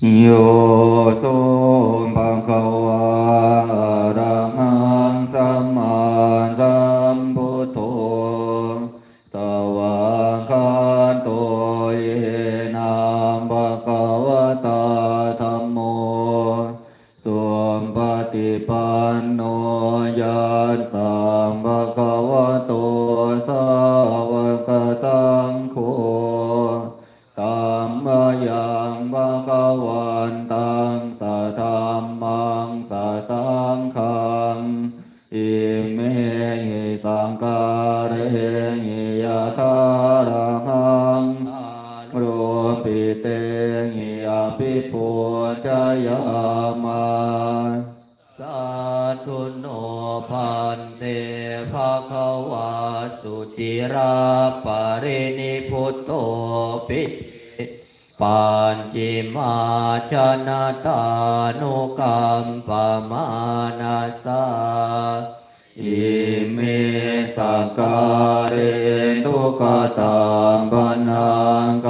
有松柏好啊。 ยทารังรูปิเตหิอภิปุจายามาสาธุโนภันเตภาควาสุจิราปรินิพุตโตปิปัญจิมาชนะตานุกัมปมานาสาอิเมสกาเร กตังปนังก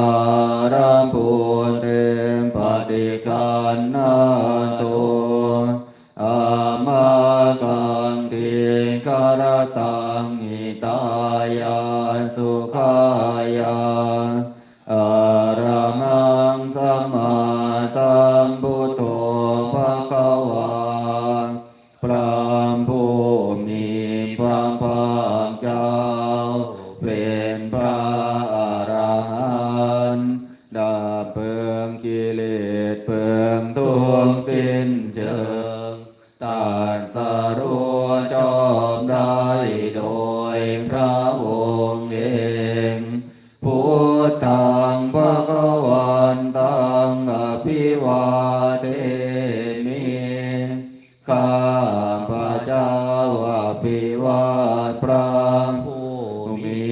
อภิวาเทมิข้าพระเจ้าอภิวาพระผู้มี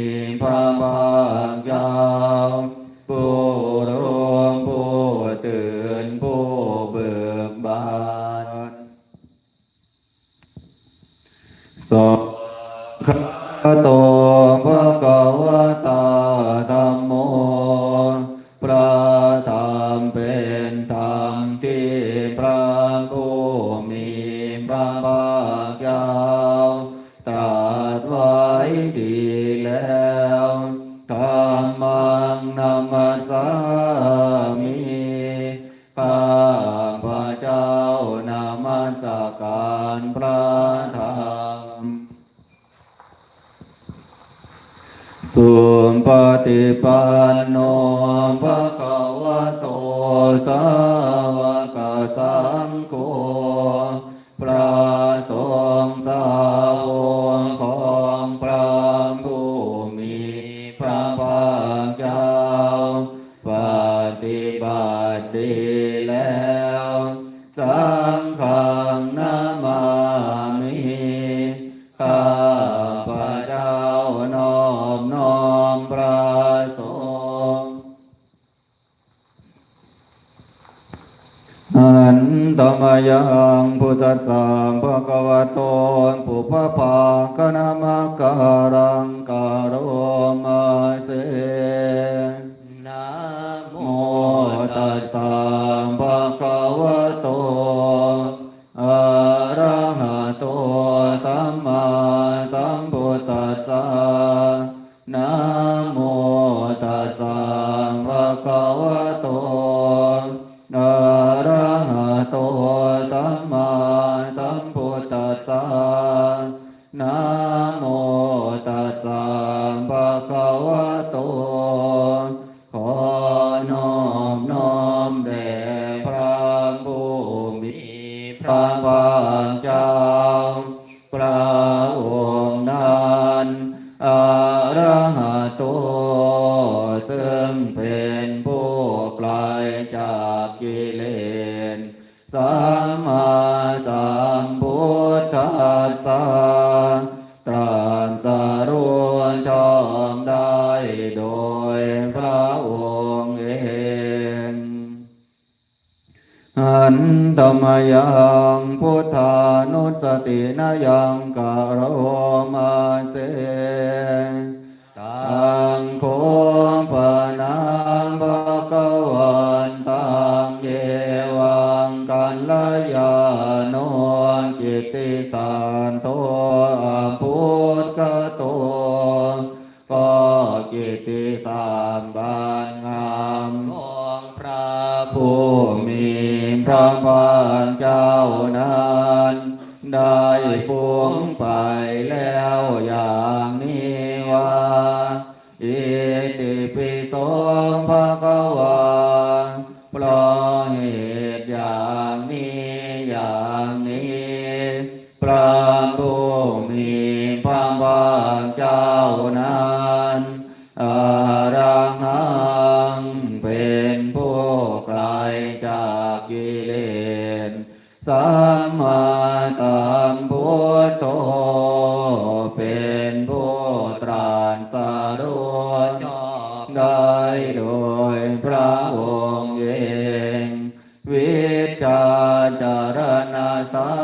พระภาคเจ้าผู้รู้ผู้ตื่นผู้เบิกบานสขะโตภะคว ติปันโนภะคะวะโตสาวกสาง ยังพุทธสังภะคะวะโผู้พระกนามการังกาโรมาเสนะโมตัสสะ นธรรมยังพุทธานุสตินายังกะโรมาเสตังโค ปวงไปแล้วอย่างนี้ว่า วิจารณาสา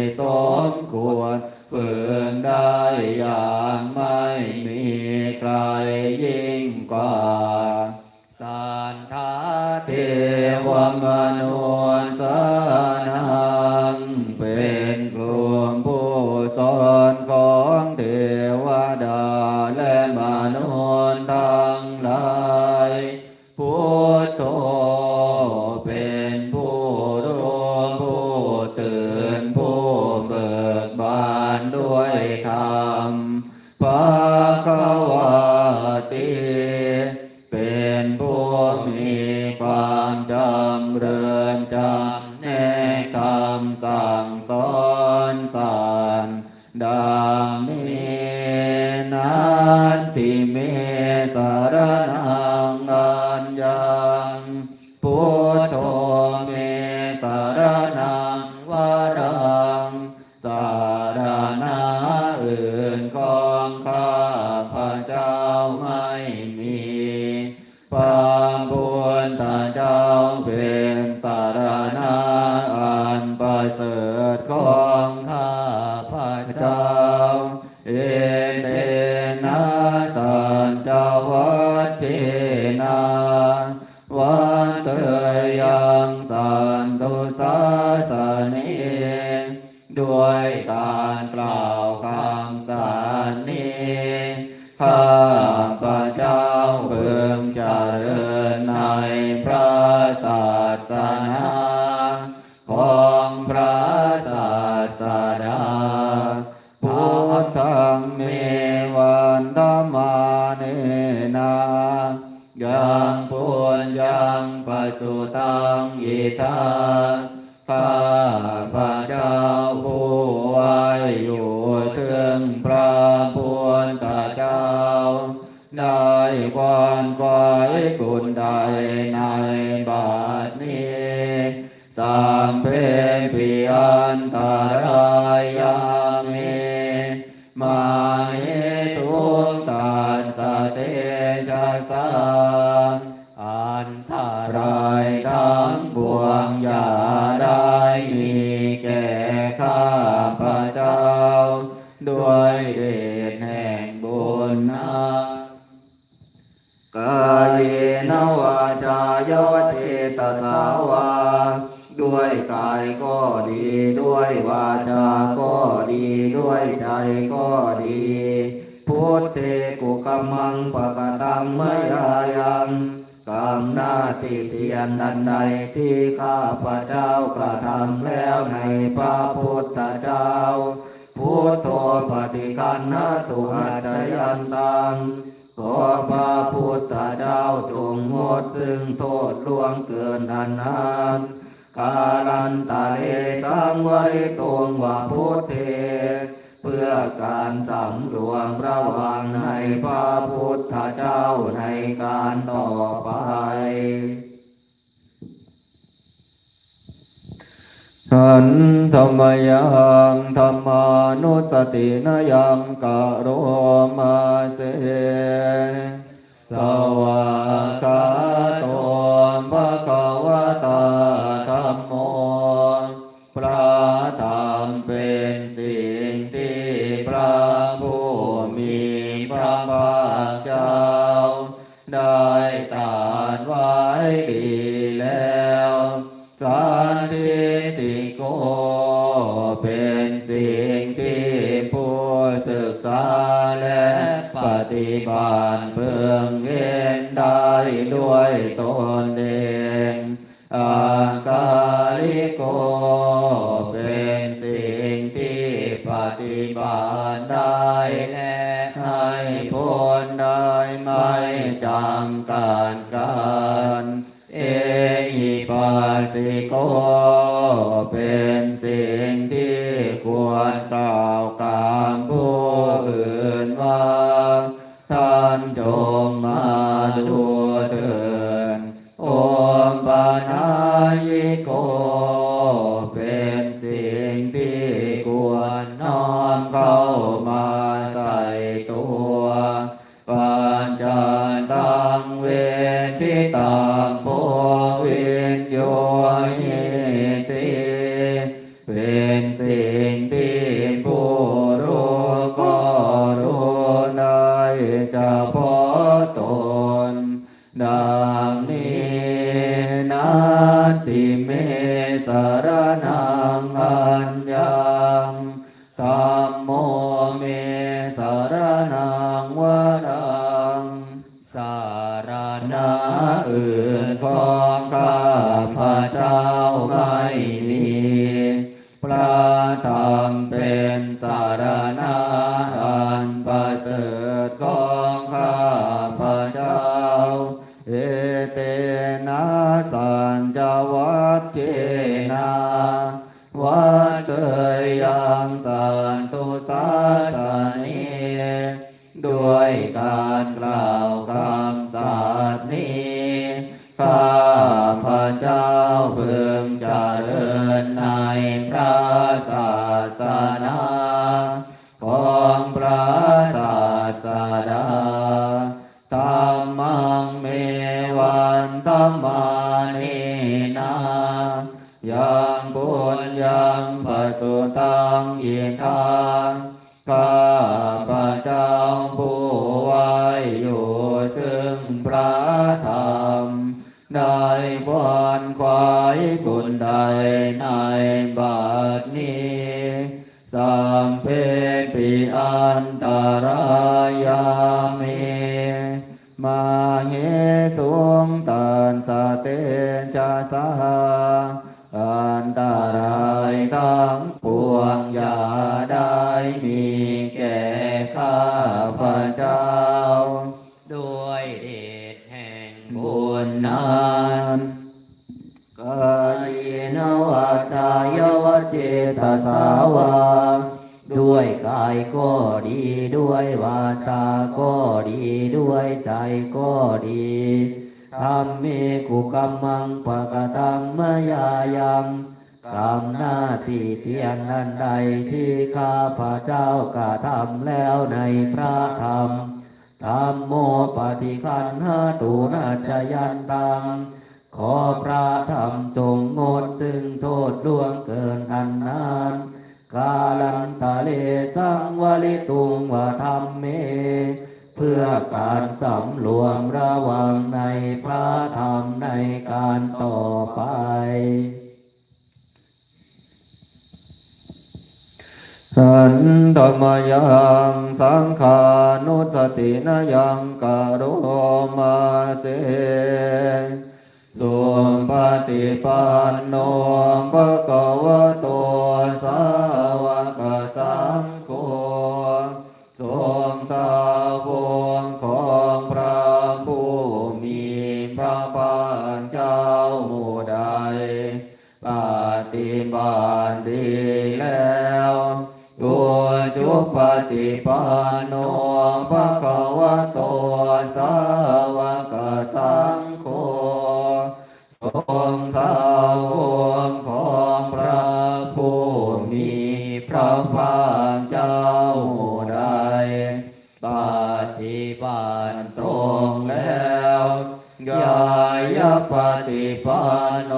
เป็นผู้มีความจำ Yeah. uh, กายนวาจายวเทตสาวา ด้วยกายก็ดี ด้วยวาจาก็ดี ด้วยใจก็ดีพุทเตกุกัมมังปะกตังมยายังกรรมนาติเตียนดันใดที่ข้าพระเจ้ากระทำแล้วในพระพุทธเจ้าพุทโธปฏิกันนาตุอาจยันตัง ขอพระพุทธเจ้าจงงดซึ่งโทษล่วงเกินอันนั้นกาลันตาเลสังวริตงวาพุทธเพื่อการสำรวมระวังในพระพุทธเจ้าในการต่อไป ขันธรรมยังธรรมานุสตินยังกะโรมาเสสวากา ทิติโกเป็นสิ่งที่ผู้ศึกษาและปฏิบัติเบื้อง เถิดโอมปานายโก nine. รมแล้วในพระธรรมธรรมโมปฏิคันหาตูนาจยันตัง ขอพระธรรมจงงดซึ่งโทษล่วงเกินอันนานกาลันตะเลสังวลิตุงวะธรรมเม เพื่อการสำรวมระวังในพระธรรมในการต่อไป สันธรรมยังสังขานุสตินายังกรุมาเสสุปฏิปันโนภะก โนภะคะวะโตสวกสังโฆงฆ์สาวกของพระผู้มีพระภาคเจ้าใดปฏิบัติตรงแล้วยายปฏิปันโน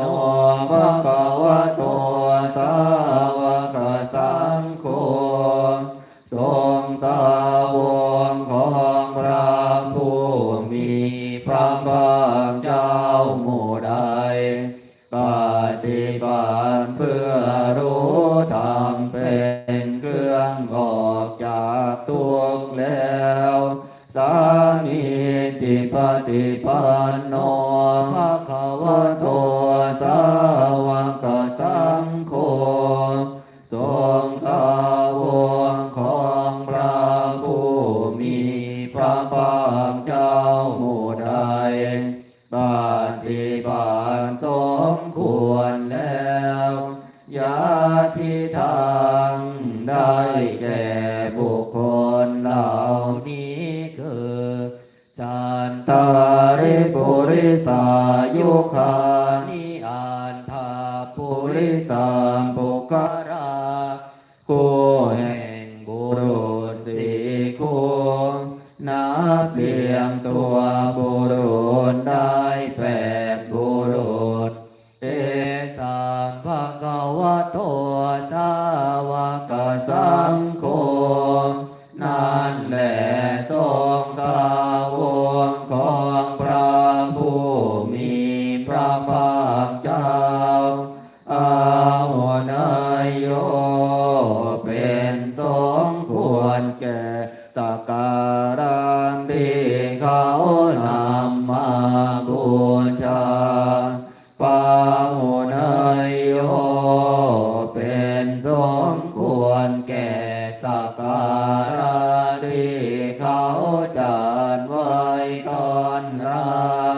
วะโต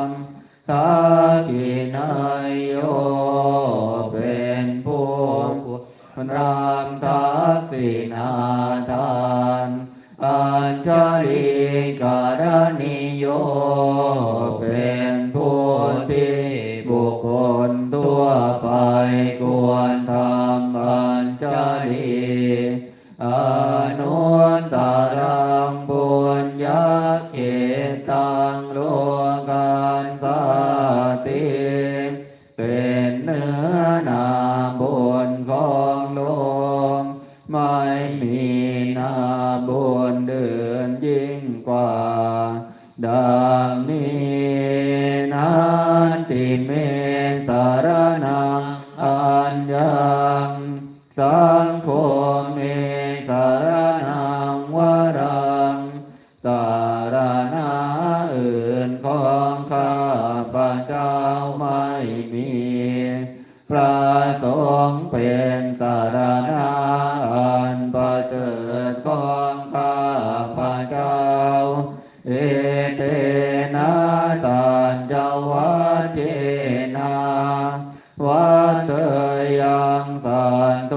Salam 山。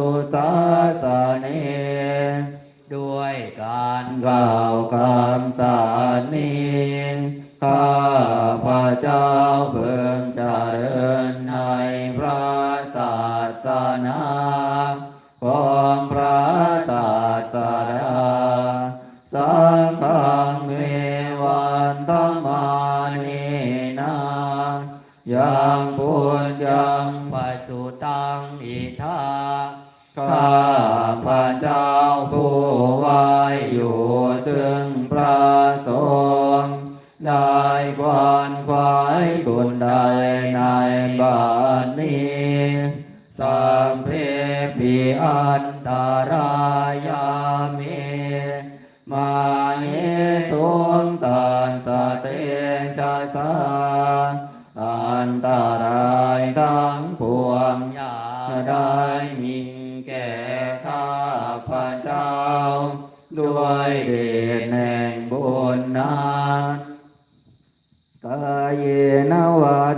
ายบุญใดในบ้านนี้สัมเพปีอันตารา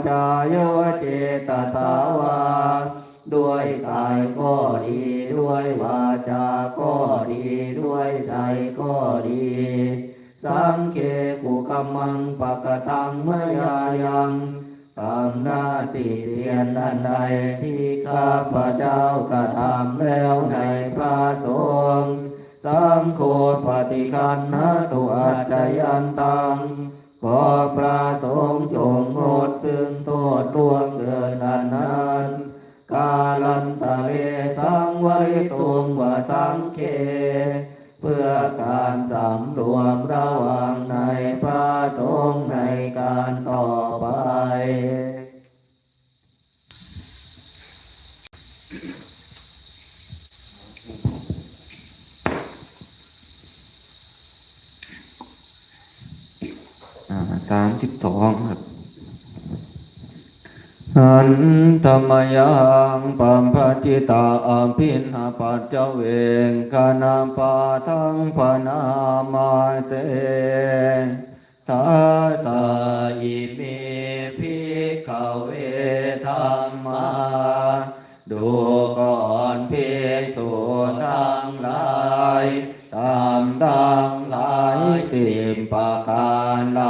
จายวเจตสาวา ด้วยกายก็ดีด้วยวาจาก็ดีด้วยใจก็ดี สังเกกุกมังปะกตังมยายังตามหน้าติเตียนอันใดที่ข้าพระเจ้ากระทำแล้วในพระสงฆ์สังโคฆปฏิคันหาตุอัจยันตัง ขอพระสงฆ์จงงดซึ่งโทษดวงเกินนนั้นกาลันตะเลสังวริตุงวสังเคเพื่อการสำรวมระวังในพระสงฆ์ในการต่อไป สามสิบสองครับหันธรรมยังปัมภจิตาอัมพินหปัจเจเวงคณาปาทังพนามาเสทัสสะอิเมพิกเวธรรมาดูก่อนพิสูจน์ทั้งหลายตามทั้งหลายสิบประการเหล่า